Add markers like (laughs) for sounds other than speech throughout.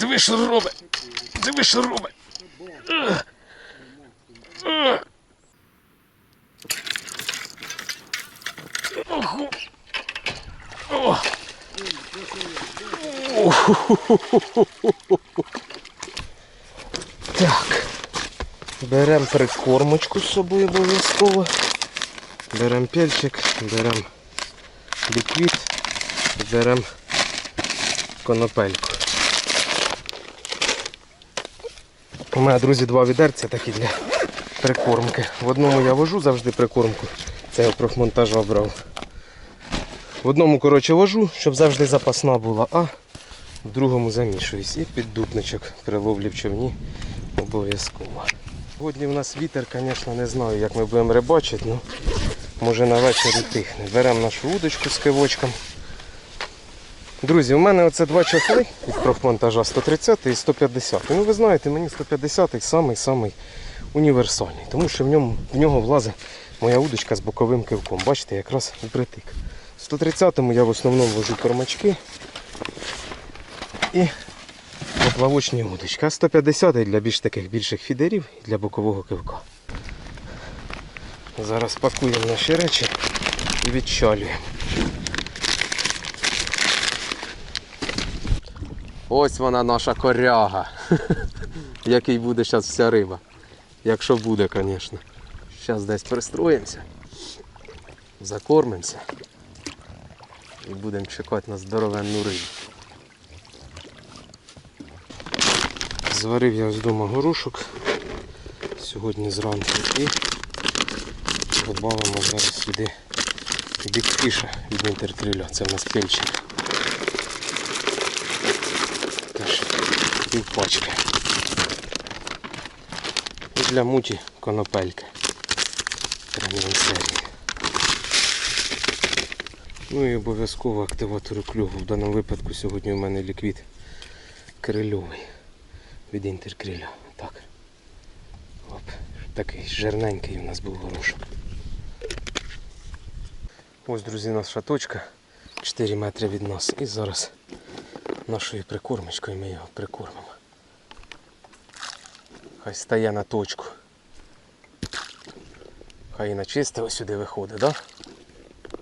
Диви, що робить. Диви, що робить. Так. Беремо прикормочку з собою обов'язково. Беремо пельчик, беремо ліквід, беремо конопельку. У мене, друзі, два відерця такі для прикормки. В одному я вожу завжди прикормку. Це я профмонтажа брав. В одному, коротше, вожу, щоб завжди запасна була, а в другому замішуюсь. І піддупничок при ловлі в човні обов'язково. Сьогодні у нас вітер, звісно, не знаю, як ми будемо рибачити, ну може на вечір і тихне. Беремо нашу удочку з кивочком. Друзі, у мене оце два чохли від профмонтажа 130 і 150. Ну ви знаєте, мені 150 самий-самий універсальний, тому що в ньому в нього влазить моя удочка з боковим кивком. Бачите, якраз впритик. В 130-му я в основному вожу кормачки і поплавочні удочки. А 150 для більш таких більших фідерів і для бокового кивка. Зараз пакуємо наші речі і відчалюємо. Ось вона наша коряга. (laughs) Який буде зараз вся риба. Якщо буде, звісно. Зараз десь пристроїмося, закормимося і будемо чекати на здоровенну рибу. Зварив я ось вдома горошок сьогодні зранку і додамо зараз сюди бікфіша від інтеркриля. Це в нас пельчик. Теж пів пачки. І для муті конопельки. Преміум серії. Ну і обов'язково активатор кльову. В даному випадку сьогодні у мене ліквід крильовий від інтеркриля. Так. Оп. Такий жирненький у нас був горошок. Ось, друзі, наша точка 4 метри від нас. І зараз нашою прикормочкою ми його прикормимо. Хай стає на точку. Хай і на чисте сюди виходить, так? Да?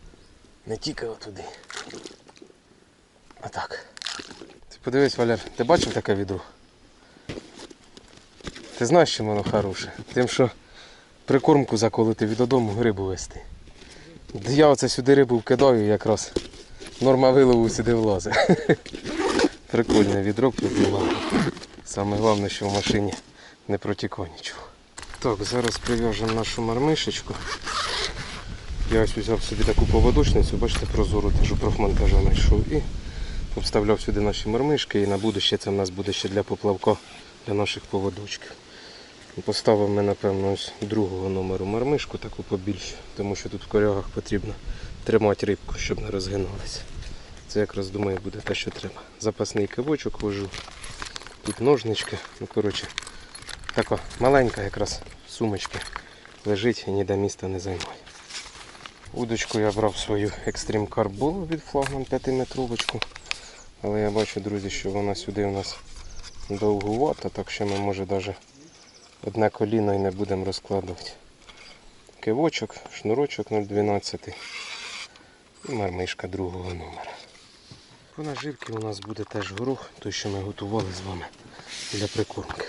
Не тільки отуди. Отак. Ти подивись, Валяр, ти бачив таке відро? Ти знаєш, чим воно хороше? Тим, що прикормку заколити від додому рибу вести. Я оце сюди рибу вкидаю якраз. Норма вилову сюди влазить. (laughs) Прикольне відро придумав. Саме головне, що в машині не протікає нічого. Так, зараз прив'яжемо нашу мармишечку. Я ось взяв собі таку поводочницю, бачите, прозору теж профмонтажа знайшов і обставляв сюди наші мармишки і на будуще це в нас буде ще для поплавка для наших поводочків. Поставив ми, напевно, ось другого номеру мармишку, таку побільшу, тому що тут в корягах потрібно тримати рибку, щоб не розгиналася. Це якраз думаю буде те, що треба. Запасний кивочок вожу. Тут ножнички. Ну, коротше, така маленька якраз сумочки лежить і ніде міста не займає. Удочку я брав свою Extreme Carp від флагман 5-метровочку. Але я бачу, друзі, що вона сюди у нас довгувата, так що ми може навіть одне коліно і не будемо розкладувати. Кивочок, шнурочок 0,12 і мармишка другого номера. По наживці у нас буде теж горох, той, що ми готували з вами для прикормки.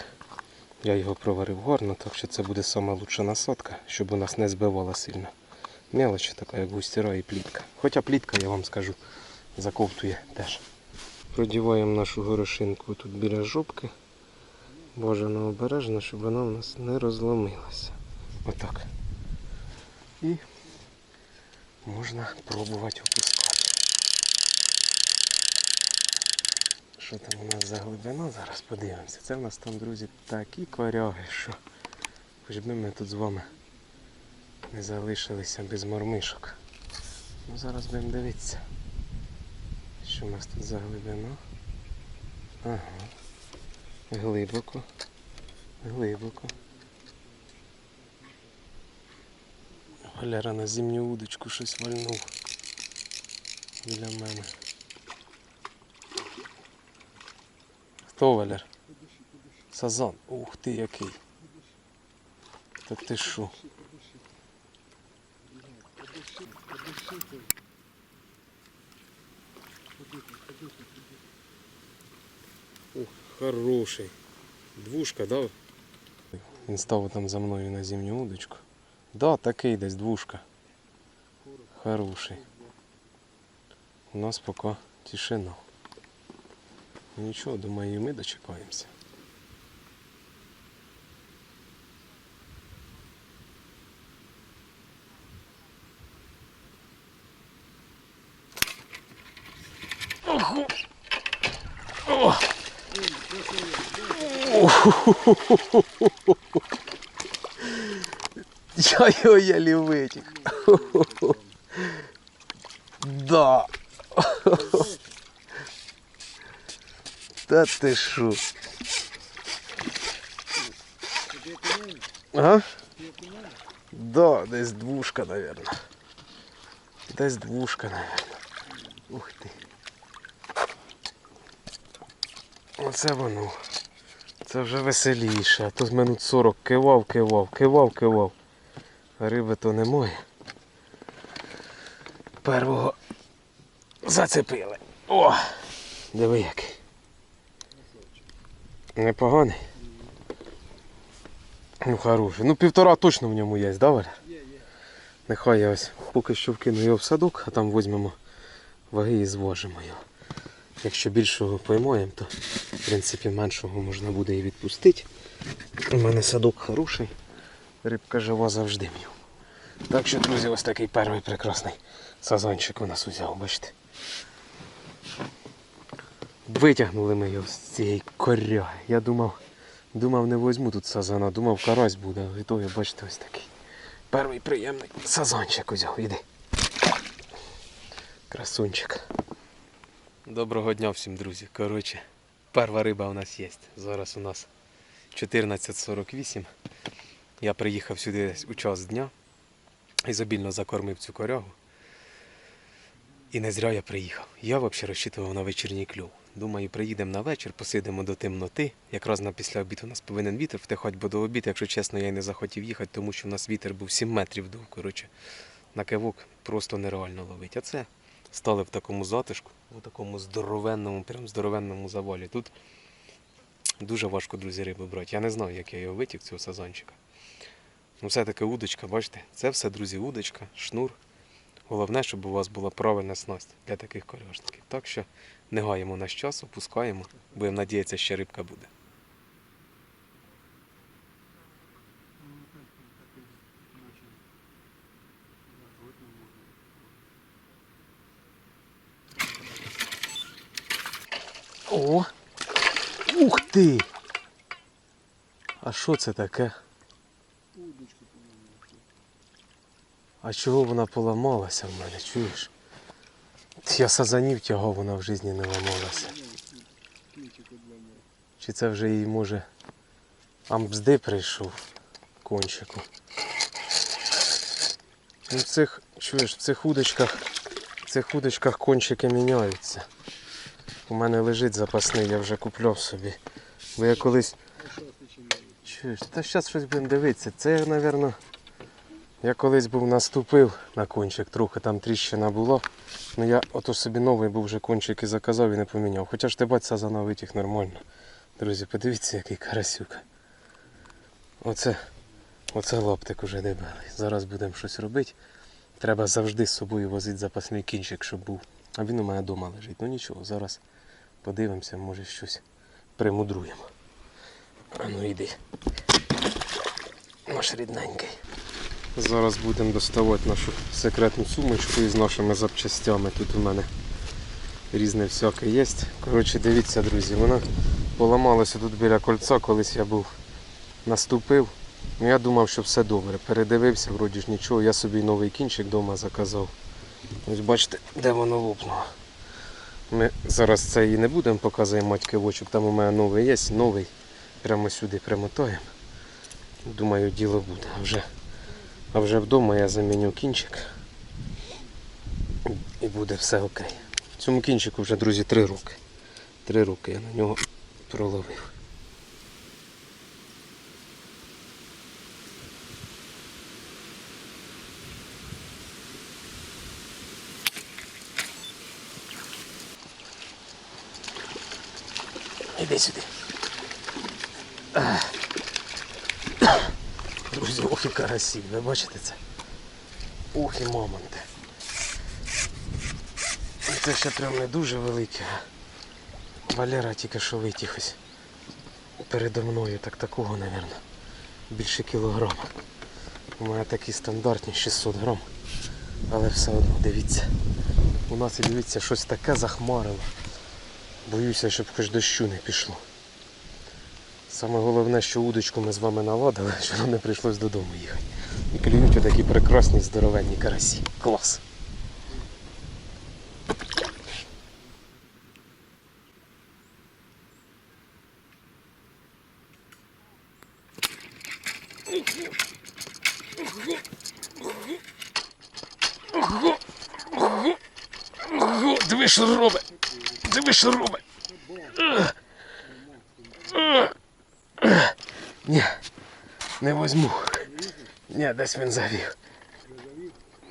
Я його проварив гарно, так що це буде лучша насадка, щоб у нас не збивала сильно. Мелочь така, як густіра і плітка. Хоча плітка, я вам скажу, заковтує теж. Продіваємо нашу горошинку тут біля жопки. Бажано обережно, щоб вона у нас не розломилася. Отак. І можна пробувати опускати. Що там у нас за глибина? Зараз подивимося. Це в нас там, друзі, такі коряги, що хоч би ми тут з вами не залишилися без мормишок. Ну зараз будемо дивитися. Що у нас тут за глибина? Ага. Глибоко. Глибоко. Валера на зимню удочку щось вальнув. Біля мене. Хто Валер? Сазан. Ух ти який. Та ти що? Ух, хороший. Двушка, да? Він став там за мною на зимню удочку. Да, такий десь двушка. Хороший. У нас поки тишина. Нічого, думаю, і ми дочекаємося. Оху. О! Я його еле витяг. Да. Та ти що? Ага. Да, десь двушка, наверное. Десь двушка, наверное. Ух ти. Оце воно. Це вже веселіше. А то з минут 40 кивав, кивав, кивав, кивав. А риби то немає. Первого зацепили. О! Диви який. Непоганий. Ну хороший. Ну півтора точно в ньому є, да, Валя? Є, є. Нехай я ось поки що вкину його в садок, а там візьмемо ваги і зважимо його. Якщо більшого поймаємо, то в принципі меншого можна буде і відпустити. У мене садок хороший, рибка жива завжди ньому. Так що, друзі, ось такий перший прекрасний сазанчик у нас узяв, бачите. Витягнули ми його з цієї коряги. Я думав, думав не возьму тут сазана, думав карась буде, в ітогі, бачите, ось такий. Перший приємний сазанчик узяв, іди. Красунчик. Доброго дня всім, друзі. Коротше, перша риба у нас є. Зараз у нас 14.48. Я приїхав сюди у час дня. Ізобільно закормив цю корягу. І не зря я приїхав. Я взагалі розчитував на вечірній кльов. Думаю, приїдемо на вечір, посидимо до темноти. Якраз на після обіду у нас повинен вітер втихати, бо до обіду, якщо чесно, я й не захотів їхати, тому що у нас вітер був 7 метрів дув. Коротше, на кивок просто нереально ловить. А це стали в такому затишку, у такому здоровенному, прям здоровенному завалі. Тут дуже важко, друзі, риби брати. Я не знаю, як я його витяг, цього сазанчика. Ну, все-таки удочка, бачите, це все, друзі, удочка, шнур. Головне, щоб у вас була правильна снасть для таких коряшників. Так що не гаємо наш час, опускаємо, будемо надіятися, що рибка буде. О! Ух ти! А що це таке? А чого вона поламалася в мене, чуєш? Я сазанів тягав, вона в житті не ламалася. Чи це вже їй може амбзди прийшов кончику. Ну, в цих, чуєш, в цих удочках, в цих удочках кончики міняються. У мене лежить запасний, я вже купляв собі. Бо я колись. Чуєш, та зараз щось будемо дивитися. Це, мабуть, я колись був наступив на кончик, трохи там тріщина була. Ну я ото собі новий був вже кончик і заказав і не поміняв. Хоча ж ти бать сазана витяг нормально. Друзі, подивіться, який карасюк. Оце, оце лаптик уже дебелий. Зараз будемо щось робити. Треба завжди з собою возити запасний кінчик, щоб був. А він у мене вдома лежить. Ну нічого, зараз подивимося, може щось примудруємо. А ну йди. Наш рідненький. Зараз будемо доставати нашу секретну сумочку із нашими запчастями. Тут у мене різне всяке є. Коротше, дивіться, друзі, вона поламалася тут біля кольця, колись я був наступив. Ну, я думав, що все добре. Передивився, вроді ж нічого. Я собі новий кінчик вдома заказав. Ось бачите, де воно лопнуло. Ми зараз це і не будемо показувати мать кивочок. Там у мене новий є, новий. Прямо сюди примотаємо. Думаю, діло буде. Вже А вже вдома я заміню кінчик. І буде все окей. Цьому кінчику вже, друзі, три роки. Три роки я на нього проловив. Іди сюди. Друзі, ох і карасі, ви бачите це? Ох і мамонти. Це ще прям не дуже велике. Валера тільки що витяг ось передо мною, так такого, мабуть, більше кілограма. У мене такі стандартні 600 грам. Але все одно, дивіться. У нас і дивіться, щось таке захмарило. Боюся, щоб хоч дощу не пішло. Саме головне, що удочку ми з вами наладили, (laughs) що нам не прийшлось додому їхати. І клюють такі прекрасні здоровенні карасі. Клас. Диви, що робить! Диви, що робить! Не возьму. Ні, десь він завів.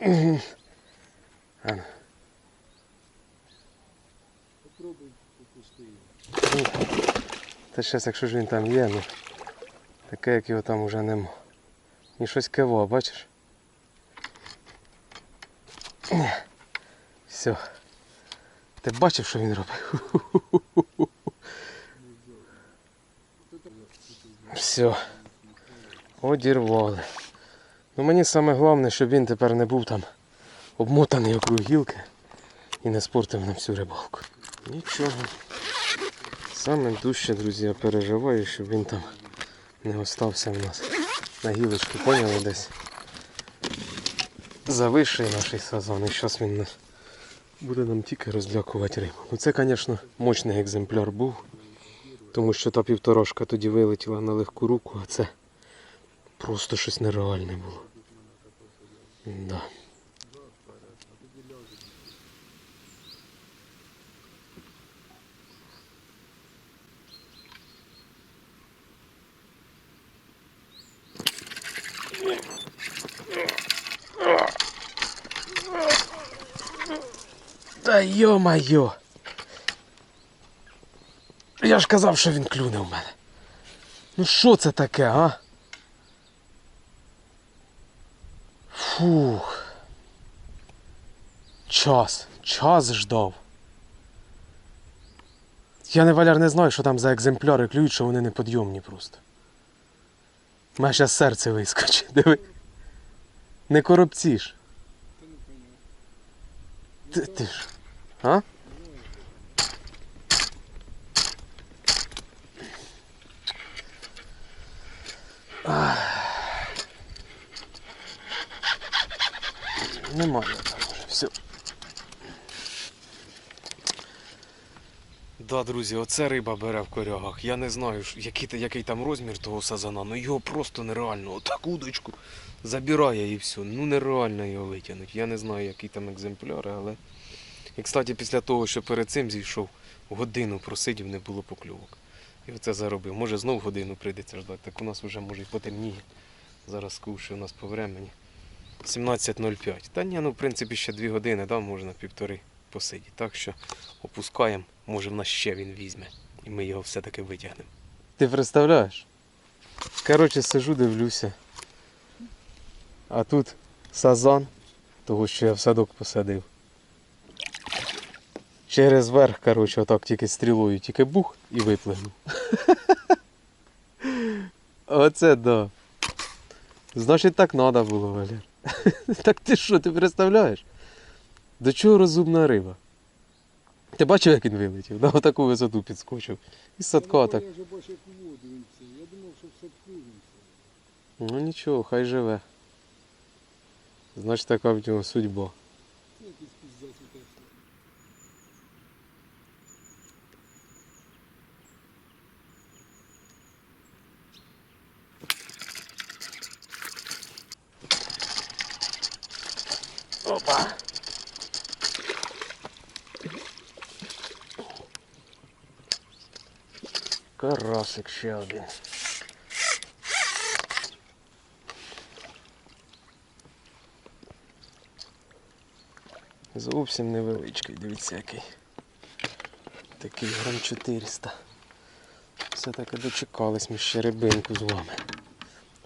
Мгм. Попробуй попусти його. Та щас, якщо ж він там є, ну таке, як його там уже нема. І щось киво, бачиш? Все. Ти бачив, що він робив? Все. Одірвали. Ну мені саме головне, щоб він тепер не був там обмотаний округ гілки і не спортив нам всю рибалку. Нічого. Саме дужче, друзі, я переживаю, щоб він там не остався в нас на гілочку, поняли десь. Завищий наш сазан, і зараз він нас буде нам тільки розлякувати рибу. Ну це, звісно, мощний екземпляр був, тому що та півторашка тоді вилетіла на легку руку, а це просто щось нереальне було. Да. Та йо-майо! Я ж казав, що він клюне в мене. Ну що це таке, а? Фух. Час. Час ждав. Я не валяр не знаю, що там за екземпляри клюють, що вони неподйомні просто. У мене зараз серце вискочить, (laughs) диви. Не коробці ж. Та не поняв. Ти, ти ж. А? Немає там вже все. Да, друзі, оце риба бере в корягах. Я не знаю, який, який там розмір того сазана, ну його просто нереально. Отак удочку забирає і все. Ну нереально його витягнути. Я не знаю, який там екземпляр, але. І, кстати, після того, що перед цим зійшов, годину просидів, не було покльовок. І оце заробив. Може знов годину прийдеться ждати. Так у нас вже може і потемніє. Зараз скуші у нас по времені. 17.05. Та ні, ну в принципі ще 2 години, да, можна півтори посидіти. Так що опускаємо, може в нас ще він візьме. І ми його все-таки витягнемо. Ти представляєш? Коротше, сижу, дивлюся. А тут сазан, того що я в садок посадив. Через верх, коротше, отак тільки стрілою, тільки бух і виплигнув. (laughs) Оце да. Значить так треба було, Валер. (laughs) Так ти що, ти представляєш? До чого розумна риба? Ти бачив, як він вилетів? На таку висоту підскочив. Із садка так. Я вже бачив як у воду і це. Я думав, що в садку він це. Ну нічого, хай живе. Значить така в нього судьба. Ще один. Зовсім невеличкий, дивіться який. Такий грам 400. Все-таки дочекались ми ще рибинку з вами.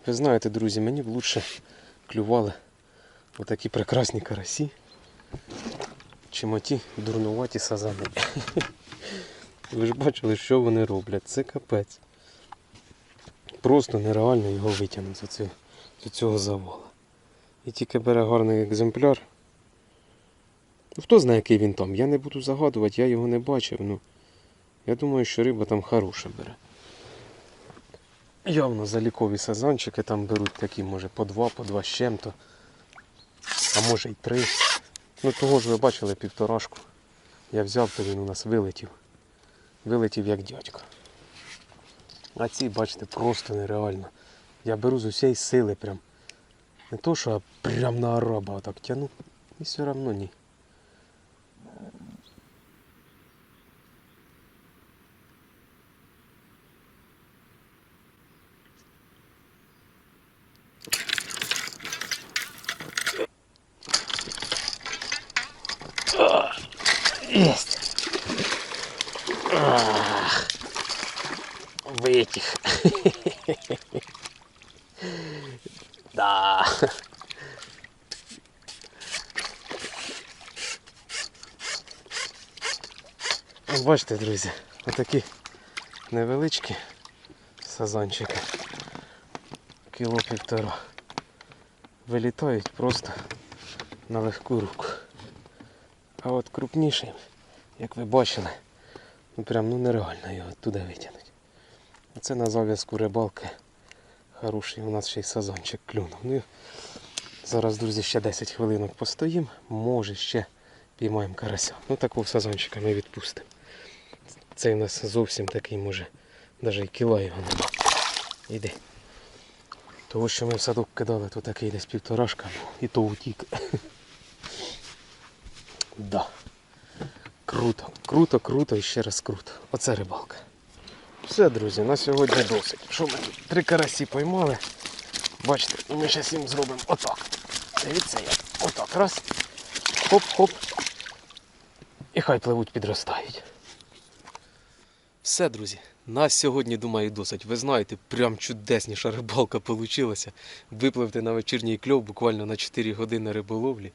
Ви знаєте, друзі, мені б лучше клювали отакі прекрасні карасі, чим оті дурнуваті сазани. (laughs) Ви ж бачили, що вони роблять. Це капець. Просто нереально його витягнути з цього, завола. І тільки бере гарний екземпляр. Ну, хто знає, який він там. Я не буду загадувати, я його не бачив. Ну, я думаю, що риба там хороша бере. Явно залікові сазанчики там беруть такі, може, по два, по два з чим-то. А може й три. Ну того ж ви бачили півторашку. Я взяв, то він у нас вилетів. Вилетів як дядько. А ці, бачите, просто нереально. Я беру з усієї сили прям. Не то, що а прям на араба отак тяну. І все одно ні. Есть. Ах, Вытих. (laughs) Да. Бачите, друзі, отакі невеличкі сазанчики. Кіло півтора. Вилітають просто на легку руку. А от крупніший, як ви бачили, ну прям ну нереально його туди витягнути. Оце на зав'язку рибалки. Хороший у нас ще й сазанчик клюнув. Ну, зараз, друзі, ще 10 хвилинок постоїмо. Може ще піймаємо карася. Ну такого сазанчика ми відпустимо. Цей у нас зовсім такий може, навіть і кіла його нема. Іди. Того, що ми в садок кидали, то такий десь півторашка і то утік. (laughs) Да. Круто, круто, круто і ще раз круто. Оце рибалка. Все, друзі, на сьогодні досить. Що ми тут? Три карасі поймали. Бачите, ми зараз їм зробимо отак. Дивіться як. Отак. Раз. Хоп-хоп. І хай пливуть, підростають. Все, друзі. На сьогодні, думаю, досить. Ви знаєте, прям чудесніша рибалка вийшла. Випливти на вечірній кльов буквально на 4 години риболовлі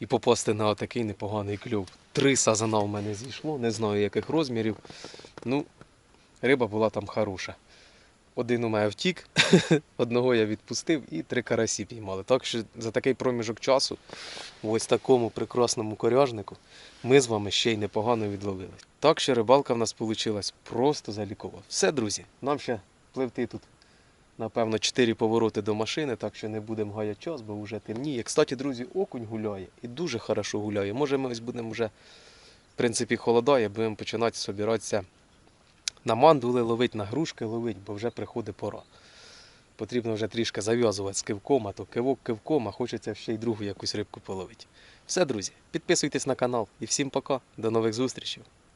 і попасти на отакий непоганий кльов. Три сазана в мене зійшло, не знаю яких розмірів. Ну, риба була там хороша. Один у мене втік, (laughs) одного я відпустив і три карасі піймали. Так що за такий проміжок часу, в ось такому прекрасному коряжнику, ми з вами ще й непогано відловили. Так що рибалка в нас вийшла просто залікова. Все, друзі, нам ще пливти тут напевно, 4 повороти до машини, так що не будемо гаяти час, бо вже темніє. Кстати, друзі, окунь гуляє і дуже хорошо гуляє. Може, ми ось будемо вже, в принципі, холодає, будемо починати собиратися на мандули ловить, на грушки ловить, бо вже приходить пора. Потрібно вже трішки зав'язувати з кивком, а то кивок кивком, а хочеться ще й другу якусь рибку половити. Все, друзі, підписуйтесь на канал і всім пока. До нових зустрічей.